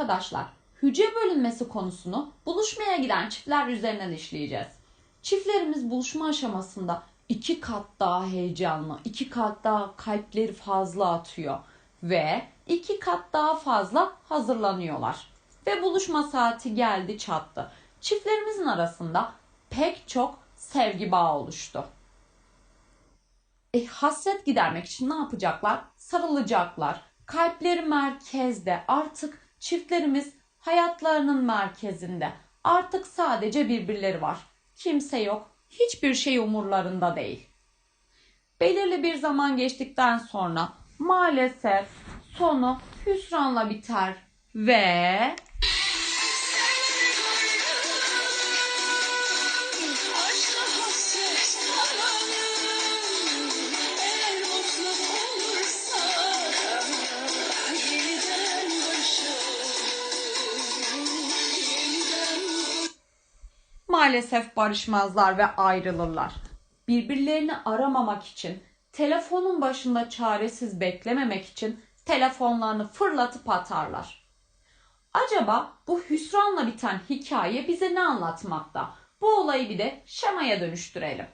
arkadaşlar hücre bölünmesi konusunu buluşmaya giden çiftler üzerinden işleyeceğiz. Çiftlerimiz buluşma aşamasında iki kat daha heyecanlı, iki kat daha kalpleri fazla atıyor ve iki kat daha fazla hazırlanıyorlar. Ve buluşma saati geldi çattı. Çiftlerimizin arasında pek çok sevgi bağı oluştu. E, hasret gidermek için ne yapacaklar? Sarılacaklar. Kalpleri merkezde. Artık çiftlerimiz hayatlarının merkezinde. Artık sadece birbirleri var. Kimse yok. Hiçbir şey umurlarında değil. Belirli bir zaman geçtikten sonra maalesef sonu hüsranla biter ve maalesef barışmazlar ve ayrılırlar. Birbirlerini aramamak için, telefonun başında çaresiz beklememek için telefonlarını fırlatıp atarlar. Acaba bu hüsranla biten hikaye bize ne anlatmakta? Bu olayı bir de şemaya dönüştürelim.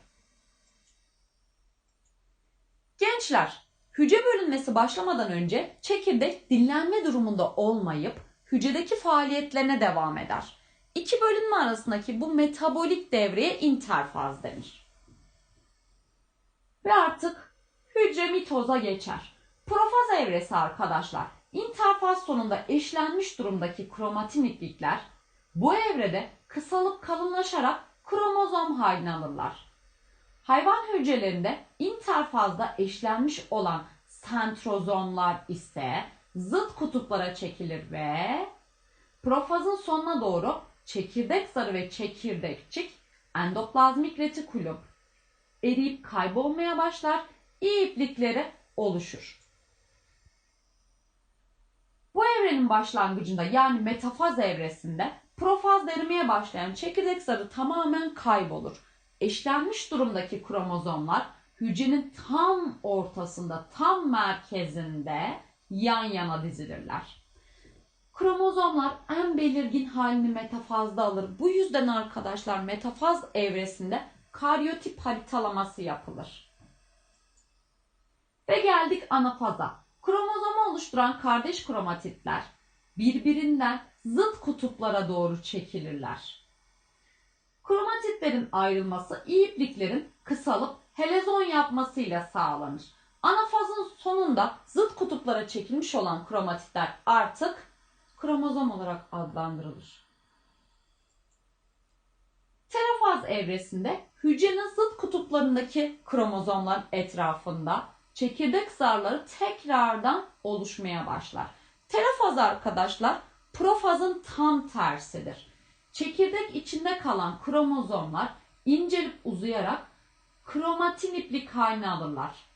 Gençler, hücre bölünmesi başlamadan önce çekirdek dinlenme durumunda olmayıp hücredeki faaliyetlerine devam eder. İki bölünme arasındaki bu metabolik devreye interfaz denir. Ve artık hücre mitoza geçer. Profaz evresi arkadaşlar. İnterfaz sonunda eşlenmiş durumdaki kromatin iplikler bu evrede kısalıp kalınlaşarak kromozom haline alırlar. Hayvan hücrelerinde interfazda eşlenmiş olan sentrozomlar ise zıt kutuplara çekilir ve profazın sonuna doğru çekirdek zarı ve çekirdekçik endoplazmik retikulum eriyip kaybolmaya başlar, iyi iplikleri oluşur. Bu evrenin başlangıcında yani metafaz evresinde profaz erimeye başlayan çekirdek zarı tamamen kaybolur. Eşlenmiş durumdaki kromozomlar hücrenin tam ortasında, tam merkezinde yan yana dizilirler. Kromozomlar en belirgin halini metafazda alır. Bu yüzden arkadaşlar metafaz evresinde karyotip haritalaması yapılır. Ve geldik anafaza. Kromozomu oluşturan kardeş kromatitler birbirinden zıt kutuplara doğru çekilirler. Kromatitlerin ayrılması ipliklerin kısalıp helezon yapmasıyla sağlanır. Anafazın sonunda zıt kutuplara çekilmiş olan kromatitler artık kromozom olarak adlandırılır. Telofaz evresinde hücrenin zıt kutuplarındaki kromozomlar etrafında çekirdek zarları tekrardan oluşmaya başlar. Telofaz arkadaşlar profazın tam tersidir. Çekirdek içinde kalan kromozomlar incelip uzayarak kromatin iplik haline alırlar.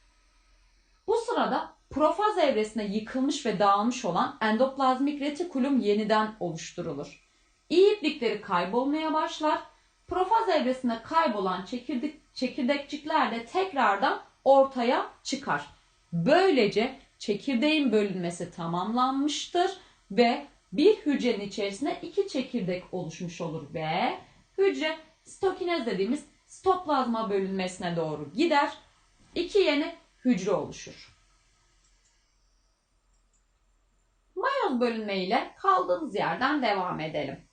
Bu sırada profaz evresine yıkılmış ve dağılmış olan endoplazmik retikulum yeniden oluşturulur. İyi iplikleri kaybolmaya başlar. Profaz evresinde kaybolan çekirdek, çekirdekçikler de tekrardan ortaya çıkar. Böylece çekirdeğin bölünmesi tamamlanmıştır ve bir hücrenin içerisinde iki çekirdek oluşmuş olur ve hücre stokinez dediğimiz stoplazma bölünmesine doğru gider. İki yeni hücre oluşur. Mayoz bölünme ile kaldığımız yerden devam edelim.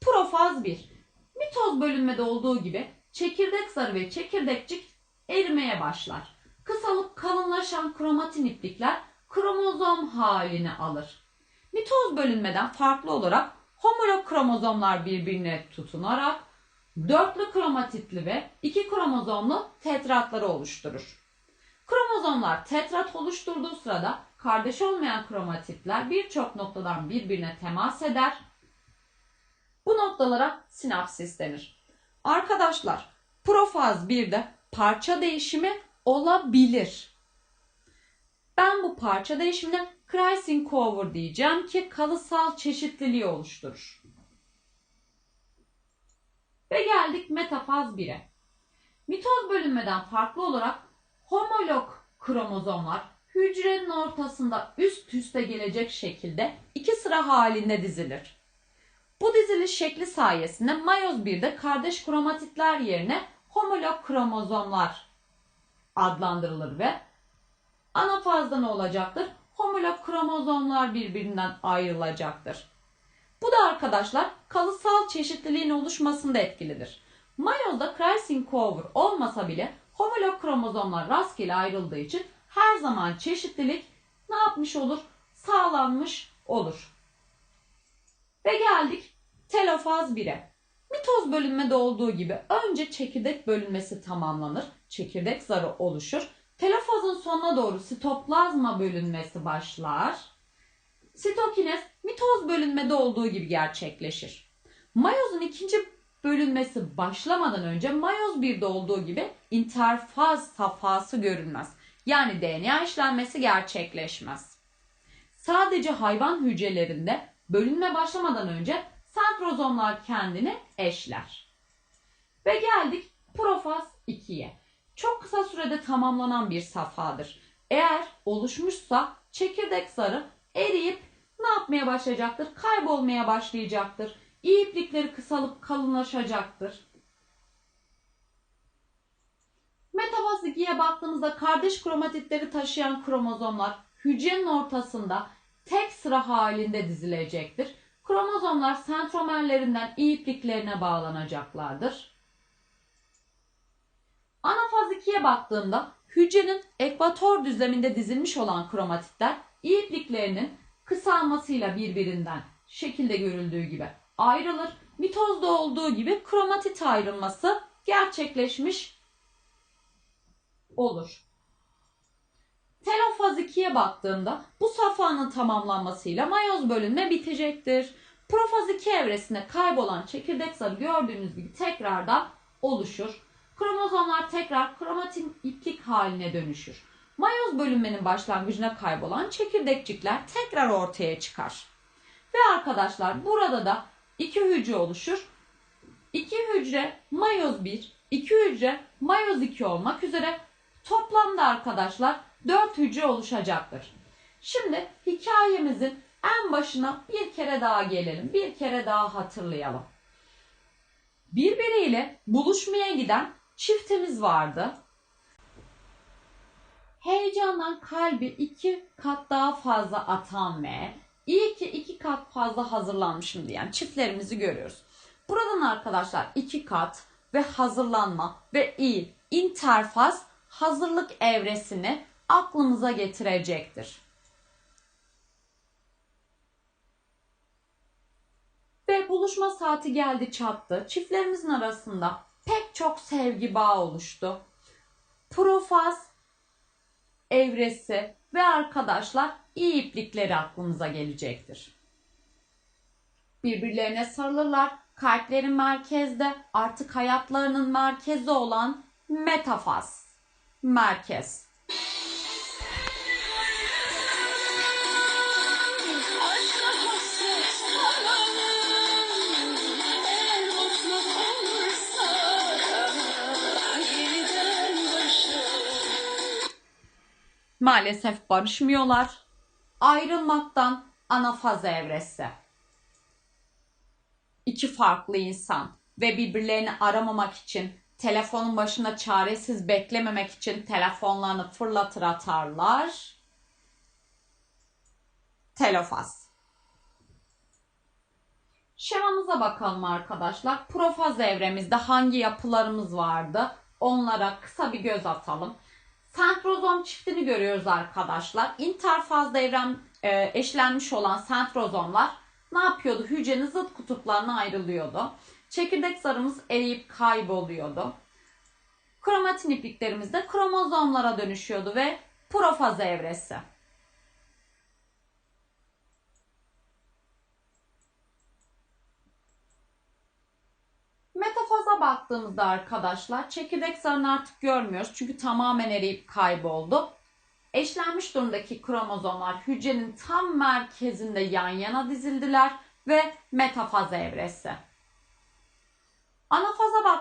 Profaz 1. Mitoz bölünmede olduğu gibi çekirdek zarı ve çekirdekçik erimeye başlar. Kısalıp kalınlaşan kromatin iplikler kromozom halini alır. Mitoz bölünmeden farklı olarak homolog kromozomlar birbirine tutunarak dörtlü kromatitli ve iki kromozomlu tetratları oluşturur. Kromozomlar tetrat oluşturduğu sırada kardeş olmayan kromatitler birçok noktadan birbirine temas eder. Bu noktalara sinapsis denir. Arkadaşlar profaz 1'de parça değişimi olabilir. Ben bu parça değişimine Kreising cover diyeceğim ki kalısal çeşitliliği oluşturur. Ve geldik metafaz 1'e. Mitoz bölünmeden farklı olarak homolog kromozomlar hücrenin ortasında üst üste gelecek şekilde iki sıra halinde dizilir. Bu diziliş şekli sayesinde mayoz 1'de kardeş kromatitler yerine homolog kromozomlar adlandırılır ve anafazda ne olacaktır? Homolog kromozomlar birbirinden ayrılacaktır. Bu da arkadaşlar kalısal çeşitliliğin oluşmasında etkilidir. Mayozda crossing over olmasa bile homolog kromozomlar rastgele ayrıldığı için her zaman çeşitlilik ne yapmış olur? Sağlanmış olur. Ve geldik telofaz 1'e. Mitoz bölünmede olduğu gibi önce çekirdek bölünmesi tamamlanır. Çekirdek zarı oluşur. Telofazın sonuna doğru sitoplazma bölünmesi başlar. Sitokinez mitoz bölünmede olduğu gibi gerçekleşir. Mayozun ikinci bölünmesi başlamadan önce mayoz 1'de olduğu gibi interfaz safhası görünmez. Yani DNA işlenmesi gerçekleşmez. Sadece hayvan hücrelerinde bölünme başlamadan önce sentrozomlar kendini eşler. Ve geldik profaz 2'ye. Çok kısa sürede tamamlanan bir safhadır. Eğer oluşmuşsa çekirdek zarı eriyip ne yapmaya başlayacaktır? Kaybolmaya başlayacaktır. İyi iplikleri kısalıp kalınlaşacaktır. Metafaz 2'ye baktığımızda kardeş kromatitleri taşıyan kromozomlar hücrenin ortasında tek sıra halinde dizilecektir. Kromozomlar sentromerlerinden ipliklerine bağlanacaklardır. Anafaz 2'ye baktığımda hücrenin ekvator düzleminde dizilmiş olan kromatitler ipliklerinin kısalmasıyla birbirinden şekilde görüldüğü gibi ayrılır. Mitozda olduğu gibi kromatit ayrılması gerçekleşmiş olur. Telofaz 2'ye baktığımda bu safhanın tamamlanmasıyla mayoz bölünme bitecektir. Profaz 2 evresinde kaybolan çekirdek zarı gördüğünüz gibi tekrardan oluşur. Kromozomlar tekrar kromatin iplik haline dönüşür. Mayoz bölünmenin başlangıcına kaybolan çekirdekçikler tekrar ortaya çıkar. Ve arkadaşlar burada da iki hücre oluşur. İki hücre mayoz 1, iki hücre mayoz 2 olmak üzere toplamda arkadaşlar 4 hücre oluşacaktır. Şimdi hikayemizin en başına bir kere daha gelelim. Bir kere daha hatırlayalım. Birbiriyle buluşmaya giden çiftimiz vardı. Heyecandan kalbi iki kat daha fazla atan ve iyi ki iki kat fazla hazırlanmışım diyen çiftlerimizi görüyoruz. Buradan arkadaşlar iki kat ve hazırlanma ve iyi interfaz hazırlık evresini aklımıza getirecektir. Ve buluşma saati geldi çattı. Çiftlerimizin arasında pek çok sevgi bağı oluştu. Profaz evresi ve arkadaşlar iyi iplikleri aklımıza gelecektir. Birbirlerine sarılırlar. Kalplerin merkezde artık hayatlarının merkezi olan metafaz. Merkez. Maalesef barışmıyorlar. Ayrılmaktan anafaz evresi. İki farklı insan ve birbirlerini aramamak için telefonun başında çaresiz beklememek için telefonlarını fırlatır atarlar. Telofaz. Şemamıza bakalım arkadaşlar. Profaz evremizde hangi yapılarımız vardı? Onlara kısa bir göz atalım. Sentrozom çiftini görüyoruz arkadaşlar. İnterfazda evren e, eşlenmiş olan sentrozomlar ne yapıyordu? Hücrenin zıt kutuplarına ayrılıyordu. Çekirdek zarımız eriyip kayboluyordu. Kromatin ipliklerimiz de kromozomlara dönüşüyordu ve profaz evresi. Metafaza baktığımızda arkadaşlar çekirdek zarını artık görmüyoruz çünkü tamamen eriyip kayboldu. Eşlenmiş durumdaki kromozomlar hücrenin tam merkezinde yan yana dizildiler ve metafaz evresi.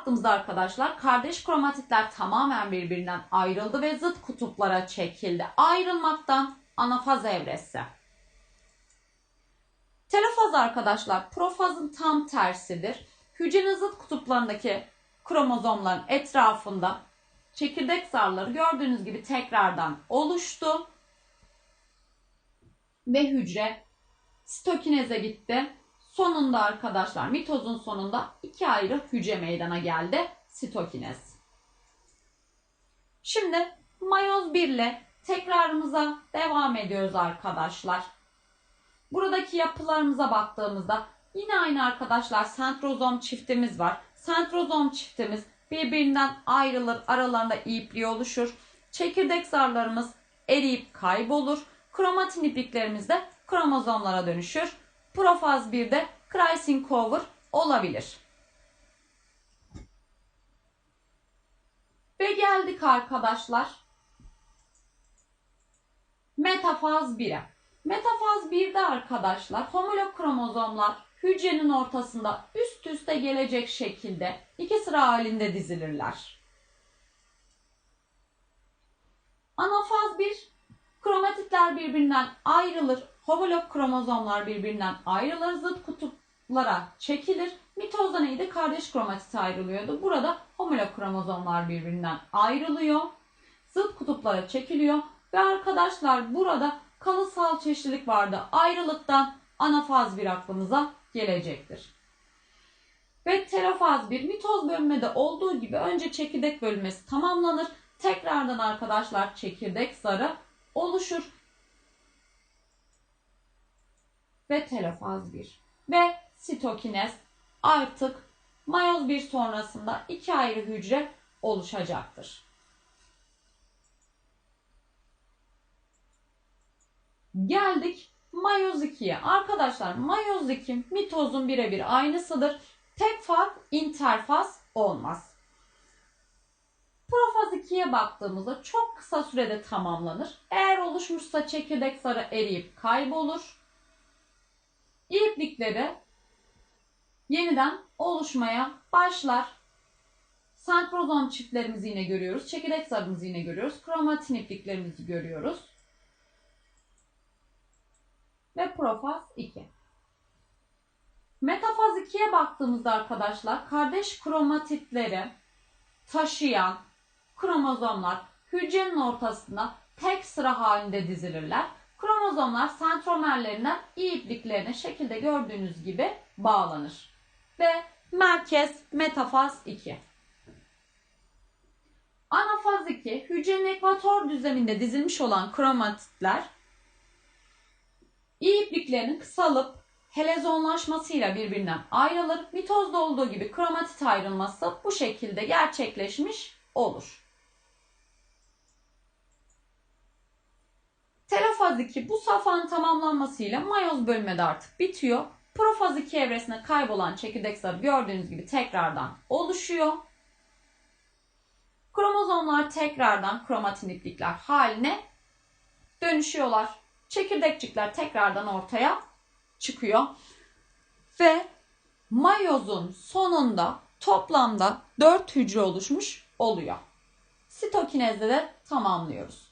Baktığımızda arkadaşlar kardeş kromatitler tamamen birbirinden ayrıldı ve zıt kutuplara çekildi. Ayrılmaktan anafaz evresi. Telofaz arkadaşlar profazın tam tersidir. Hücrenin zıt kutuplarındaki kromozomların etrafında çekirdek zarları gördüğünüz gibi tekrardan oluştu. Ve hücre sitokineze gitti. Sonunda arkadaşlar mitozun sonunda iki ayrı hücre meydana geldi. Sitokinez. Şimdi mayoz 1 ile tekrarımıza devam ediyoruz arkadaşlar. Buradaki yapılarımıza baktığımızda yine aynı arkadaşlar sentrozom çiftimiz var. Sentrozom çiftimiz birbirinden ayrılır, aralarında ipliği oluşur. Çekirdek zarlarımız eriyip kaybolur. Kromatin ipliklerimiz de kromozomlara dönüşür. Profaz 1'de Kreising cover olabilir. Ve geldik arkadaşlar. Metafaz 1'e. Metafaz 1'de arkadaşlar homolog kromozomlar hücrenin ortasında üst üste gelecek şekilde iki sıra halinde dizilirler. Anafaz 1 kromatitler birbirinden ayrılır. Homolog kromozomlar birbirinden ayrılır. Zıt kutuplara çekilir. Mitozda neydi? Kardeş kromatit ayrılıyordu. Burada homolog kromozomlar birbirinden ayrılıyor. Zıt kutuplara çekiliyor. Ve arkadaşlar burada kalısal çeşitlilik vardı. Ayrılıktan anafaz bir aklımıza gelecektir. Ve telofaz bir mitoz bölünmede olduğu gibi önce çekirdek bölünmesi tamamlanır. Tekrardan arkadaşlar çekirdek zarı oluşur. Ve telofaz 1. Ve sitokinez artık mayoz 1 sonrasında iki ayrı hücre oluşacaktır. Geldik mayoz 2'ye. Arkadaşlar mayoz 2 mitozun birebir aynısıdır. Tek fark interfaz olmaz. Profaz 2'ye baktığımızda çok kısa sürede tamamlanır. Eğer oluşmuşsa çekirdek sarı eriyip kaybolur. İplikleri yeniden oluşmaya başlar. Sentrozom çiftlerimizi yine görüyoruz. Çekirdek zarımızı yine görüyoruz. Kromatin ipliklerimizi görüyoruz. Ve profaz 2. Metafaz 2'ye baktığımızda arkadaşlar kardeş kromatitleri taşıyan kromozomlar hücrenin ortasında tek sıra halinde dizilirler. Kromozomlar sentromerlerinden iyi ipliklerine şekilde gördüğünüz gibi bağlanır. Ve merkez metafaz 2. Anafaz 2 hücrenin ekvator düzleminde dizilmiş olan kromatitler iyi ipliklerinin kısalıp helezonlaşmasıyla birbirinden ayrılır. Mitozda olduğu gibi kromatit ayrılması bu şekilde gerçekleşmiş olur. Telofaz 2 bu safhanın tamamlanmasıyla mayoz bölünmede artık bitiyor. Profaz 2 evresinde kaybolan çekirdek zarı gördüğünüz gibi tekrardan oluşuyor. Kromozomlar tekrardan kromatin iplikler haline dönüşüyorlar. Çekirdekçikler tekrardan ortaya çıkıyor. Ve mayozun sonunda toplamda 4 hücre oluşmuş oluyor. Sitokinezde de tamamlıyoruz.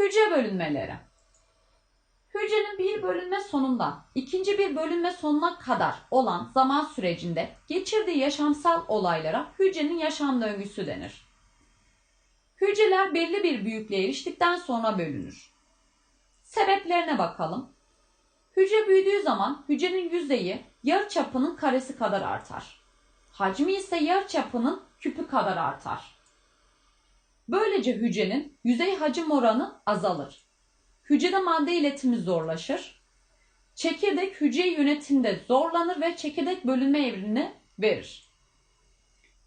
Hücre bölünmeleri. Hücrenin bir bölünme sonunda ikinci bir bölünme sonuna kadar olan zaman sürecinde geçirdiği yaşamsal olaylara hücrenin yaşam döngüsü denir. Hücreler belli bir büyüklüğe eriştikten sonra bölünür. Sebeplerine bakalım. Hücre büyüdüğü zaman hücrenin yüzeyi yarıçapının karesi kadar artar. Hacmi ise yarıçapının küpü kadar artar. Böylece hücrenin yüzey hacim oranı azalır. Hücrede madde iletimi zorlaşır. Çekirdek hücre yönetiminde zorlanır ve çekirdek bölünme evrini verir.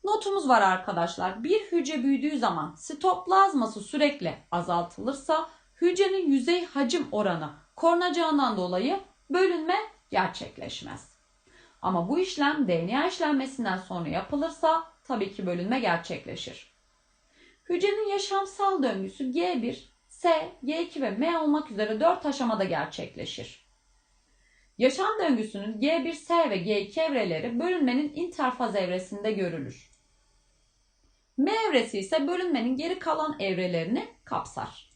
Notumuz var arkadaşlar. Bir hücre büyüdüğü zaman sitoplazması sürekli azaltılırsa hücrenin yüzey hacim oranı korunacağından dolayı bölünme gerçekleşmez. Ama bu işlem DNA işlenmesinden sonra yapılırsa tabii ki bölünme gerçekleşir. Hücrenin yaşamsal döngüsü G1, S, G2 ve M olmak üzere 4 aşamada gerçekleşir. Yaşam döngüsünün G1S ve G2 evreleri bölünmenin interfaz evresinde görülür. M evresi ise bölünmenin geri kalan evrelerini kapsar.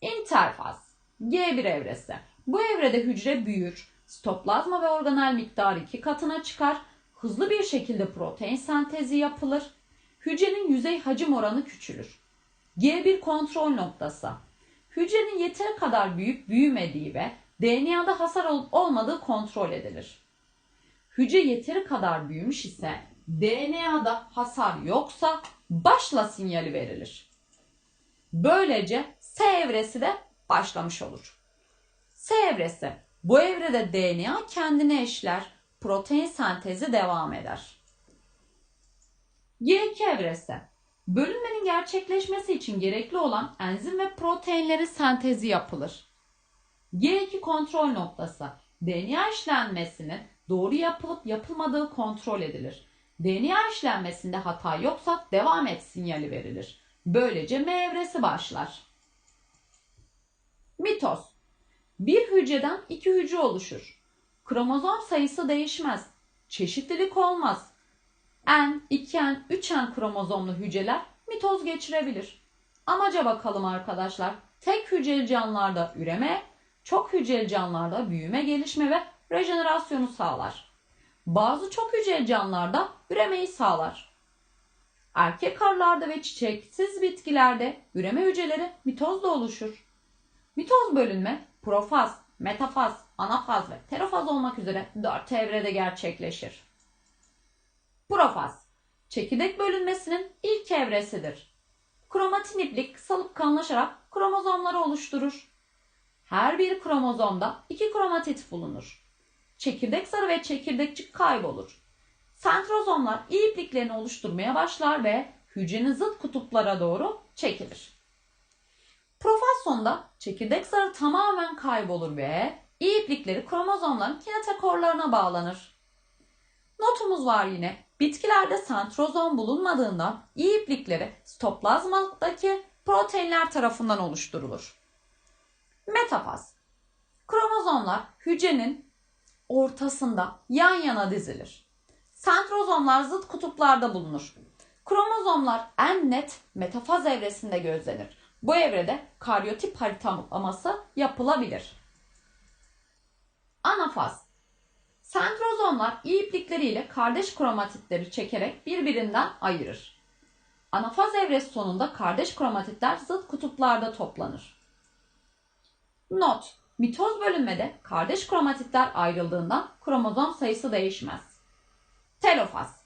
İnterfaz G1 evresi. Bu evrede hücre büyür, sitoplazma ve organel miktarı iki katına çıkar, hızlı bir şekilde protein sentezi yapılır, hücrenin yüzey hacim oranı küçülür. G1 kontrol noktası. Hücrenin yeteri kadar büyüyüp büyümediği ve DNA'da hasar olup olmadığı kontrol edilir. Hücre yeteri kadar büyümüş ise DNA'da hasar yoksa başla sinyali verilir. Böylece S evresi de başlamış olur. S evresi. Bu evrede DNA kendine eşler, protein sentezi devam eder. G2 evresi. Bölünmenin gerçekleşmesi için gerekli olan enzim ve proteinleri sentezi yapılır. G2 kontrol noktası. DNA işlenmesinin doğru yapılıp yapılmadığı kontrol edilir. DNA işlenmesinde hata yoksa devam et sinyali verilir. Böylece M evresi başlar. Mitoz. Bir hücreden iki hücre oluşur. Kromozom sayısı değişmez. Çeşitlilik olmaz. N, 2N, 3N kromozomlu hücreler mitoz geçirebilir. Amaca bakalım arkadaşlar. Tek hücreli canlılarda üreme, çok hücreli canlılarda büyüme, gelişme ve rejenerasyonu sağlar. Bazı çok hücreli canlılarda üremeyi sağlar. Erkek arılarda ve çiçeksiz bitkilerde üreme hücreleri mitozla oluşur. Mitoz bölünme profaz, metafaz, anafaz ve terofaz olmak üzere dört evrede gerçekleşir. Profaz, çekirdek bölünmesinin ilk evresidir. Kromatin iplik kısalıp kanlaşarak kromozomları oluşturur. Her bir kromozomda iki kromatit bulunur. Çekirdek zarı ve çekirdekçik kaybolur. Sentrozomlar iyi ipliklerini oluşturmaya başlar ve hücrenin zıt kutuplara doğru çekilir. Profaz sonunda çekirdek zarı tamamen kaybolur ve iyi iplikleri kromozomların kinetokorlarına bağlanır. Notumuz var yine. Bitkilerde sentrozom bulunmadığından iyi iplikleri sitoplazmadaki proteinler tarafından oluşturulur. Metafaz. Kromozomlar hücrenin ortasında yan yana dizilir. Sentrozomlar zıt kutuplarda bulunur. Kromozomlar en net metafaz evresinde gözlenir. Bu evrede karyotip haritalaması yapılabilir. Anafaz. Sentrozomlar iplikleriyle kardeş kromatitleri çekerek birbirinden ayırır. Anafaz evresi sonunda kardeş kromatitler zıt kutuplarda toplanır. Not. Mitoz bölünmede kardeş kromatitler ayrıldığından kromozom sayısı değişmez. Telofaz.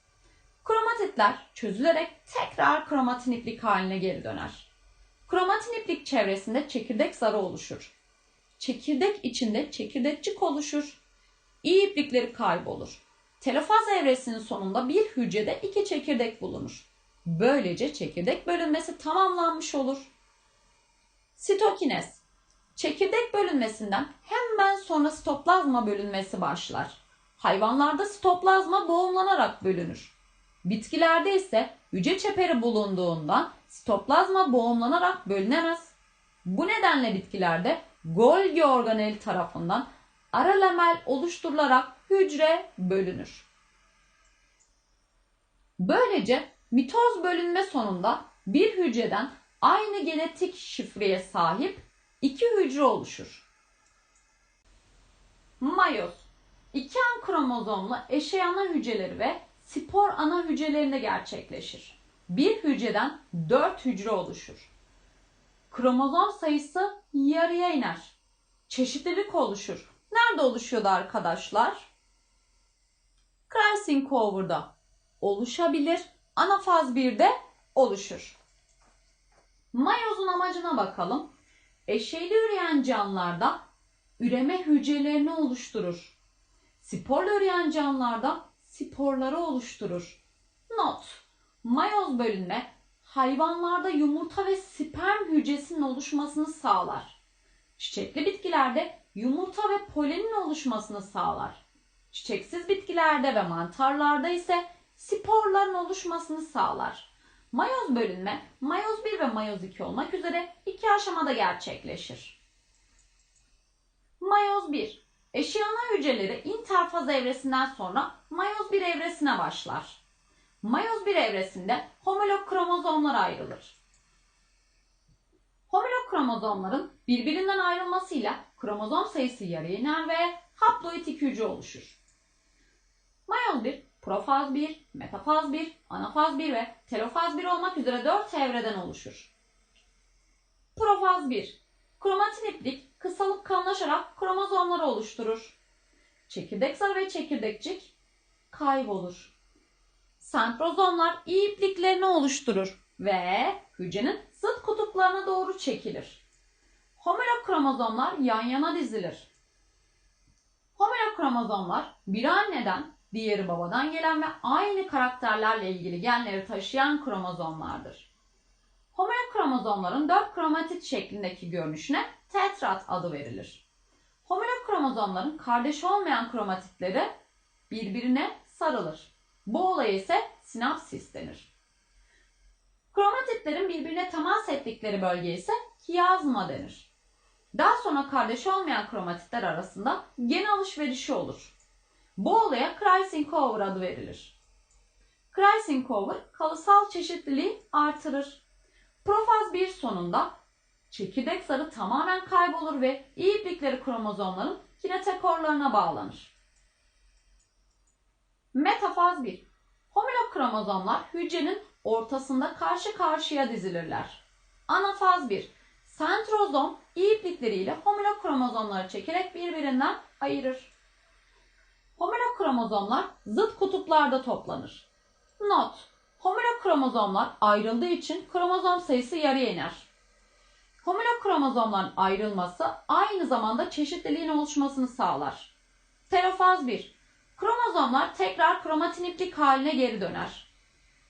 Kromatitler çözülerek tekrar kromatin iplik haline geri döner. Kromatin iplik çevresinde çekirdek zarı oluşur. Çekirdek içinde çekirdekçik oluşur. İyi iplikleri kaybolur. Telofaz evresinin sonunda bir hücrede iki çekirdek bulunur. Böylece çekirdek bölünmesi tamamlanmış olur. Sitokinez. Çekirdek bölünmesinden hemen sonra sitoplazma bölünmesi başlar. Hayvanlarda sitoplazma boğumlanarak bölünür. Bitkilerde ise hücre çeperi bulunduğundan sitoplazma boğumlanarak bölünemez. Bu nedenle bitkilerde Golgi organeli tarafından ara lamel oluşturularak hücre bölünür. Böylece mitoz bölünme sonunda bir hücreden aynı genetik şifreye sahip iki hücre oluşur. Mayoz İki an kromozomlu eşey ana hücreleri ve spor ana hücrelerinde gerçekleşir. Bir hücreden dört hücre oluşur. Kromozom sayısı yarıya iner. Çeşitlilik oluşur. Nerede oluşuyordu arkadaşlar? Krasing cover'da oluşabilir. Anafaz 1'de oluşur. Mayozun amacına bakalım. Eşeyli üreyen canlılarda üreme hücrelerini oluşturur. Sporla üreyen canlılarda sporları oluşturur. Not. Mayoz bölünme hayvanlarda yumurta ve sperm hücresinin oluşmasını sağlar. Çiçekli bitkilerde yumurta ve polenin oluşmasını sağlar. Çiçeksiz bitkilerde ve mantarlarda ise sporların oluşmasını sağlar. Mayoz bölünme, mayoz 1 ve mayoz 2 olmak üzere iki aşamada gerçekleşir. Mayoz 1. Eşiyana hücreleri interfaz evresinden sonra mayoz 1 evresine başlar. Mayoz 1 evresinde homolog kromozomlar ayrılır. Kromozomların birbirinden ayrılmasıyla kromozom sayısı yarıya iner ve haploid iki hücre oluşur. Mayoz 1, profaz 1, metafaz 1, anafaz 1 ve telofaz 1 olmak üzere 4 evreden oluşur. Profaz 1, kromatin iplik kısalıp kalınlaşarak kromozomları oluşturur. Çekirdek zarı ve çekirdekçik kaybolur. Sentrozomlar iyi ipliklerini oluşturur ve hücrenin zıt kutuplarına doğru çekilir. Homolog kromozomlar yan yana dizilir. Homolog kromozomlar biri anneden, diğeri babadan gelen ve aynı karakterlerle ilgili genleri taşıyan kromozomlardır. Homolog kromozomların 4 kromatit şeklindeki görünüşüne tetrat adı verilir. Homolog kromozomların kardeş olmayan kromatitleri birbirine sarılır. Bu olaya ise sinapsis denir. Kromatitlerin birbirine temas ettikleri bölge ise kiyazma denir. Daha sonra kardeş olmayan kromatitler arasında gen alışverişi olur. Bu olaya Kreising-Over adı verilir. Kreising-Over kalısal çeşitliliği artırır. Profaz 1 sonunda çekirdek zarı tamamen kaybolur ve iyi iplikleri kromozomların kinetekorlarına bağlanır. Metafaz 1 Homolog kromozomlar hücrenin ortasında karşı karşıya dizilirler. Anafaz 1 Sentrozom iyi iplikleriyle homolog kromozomları çekerek birbirinden ayırır. Homolog kromozomlar zıt kutuplarda toplanır. Not Homolog kromozomlar ayrıldığı için kromozom sayısı yarıya iner. Homolog kromozomların ayrılması aynı zamanda çeşitliliğin oluşmasını sağlar. Telofaz 1. Kromozomlar tekrar kromatin iplik haline geri döner.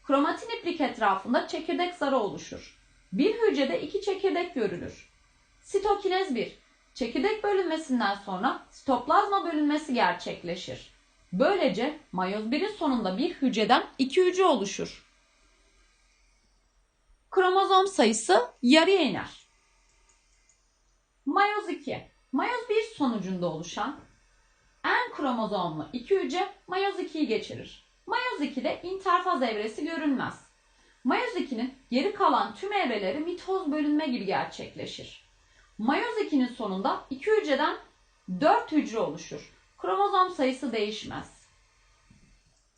Kromatin iplik etrafında çekirdek zarı oluşur. Bir hücrede iki çekirdek görülür. Sitokinez 1. Çekirdek bölünmesinden sonra sitoplazma bölünmesi gerçekleşir. Böylece mayoz 1'in sonunda bir hücreden iki hücre oluşur. Kromozom sayısı yarıya iner. Mayoz 2. Mayoz 1 sonucunda oluşan en kromozomlu iki hücre mayoz 2'yi geçirir. Mayoz 2'de interfaz evresi görülmez. Mayoz 2'nin geri kalan tüm evreleri mitoz bölünme gibi gerçekleşir. Mayoz 2'nin sonunda iki hücreden 4 hücre oluşur. Kromozom sayısı değişmez.